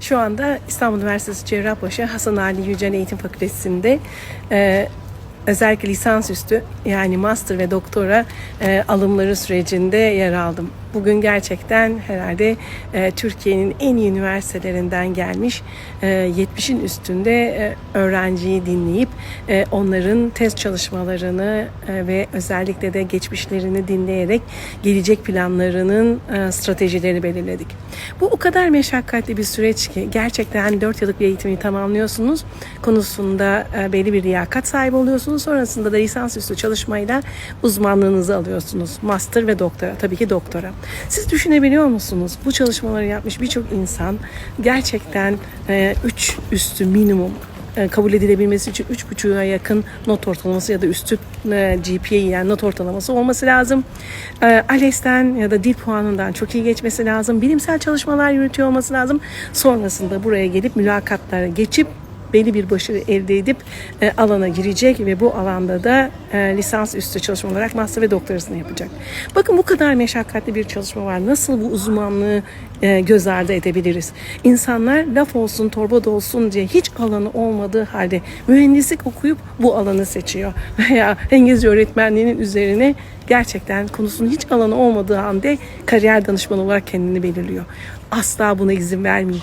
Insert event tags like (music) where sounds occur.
Şu anda İstanbul Üniversitesi Cerrahpaşa Hasan Ali Yücel Eğitim Fakültesi'nde e, özellikle lisansüstü yani master ve doktora e, alımları sürecinde yer aldım. Bugün gerçekten herhalde e, Türkiye'nin en iyi üniversitelerinden gelmiş e, 70'in üstünde e, öğrenciyi dinleyip e, onların test çalışmalarını e, ve özellikle de geçmişlerini dinleyerek gelecek planlarının e, stratejilerini belirledik. Bu o kadar meşakkatli bir süreç ki gerçekten 4 yıllık bir eğitimi tamamlıyorsunuz. Konusunda e, belli bir liyakat sahibi oluyorsunuz. Sonrasında da lisansüstü çalışmayla uzmanlığınızı alıyorsunuz. Master ve doktora. Tabii ki doktora. Siz düşünebiliyor musunuz? Bu çalışmaları yapmış birçok insan gerçekten 3 üstü minimum e, kabul edilebilmesi için 3.5'a yakın not ortalaması ya da üstü e, GPA yani not ortalaması olması lazım. E, ALES'ten ya da dil puanından çok iyi geçmesi lazım. Bilimsel çalışmalar yürütüyor olması lazım. Sonrasında buraya gelip mülakatlara geçip belli bir başarı elde edip e, alana girecek ve bu alanda da e, lisans üstü çalışma olarak master ve doktorasını yapacak. Bakın bu kadar meşakkatli bir çalışma var. Nasıl bu uzmanlığı e, göz ardı edebiliriz? İnsanlar laf olsun, torba da olsun diye hiç alanı olmadığı halde mühendislik okuyup bu alanı seçiyor. (laughs) Veya İngilizce öğretmenliğinin üzerine gerçekten konusunun hiç alanı olmadığı halde kariyer danışmanı olarak kendini belirliyor. Asla buna izin vermeyeceğim.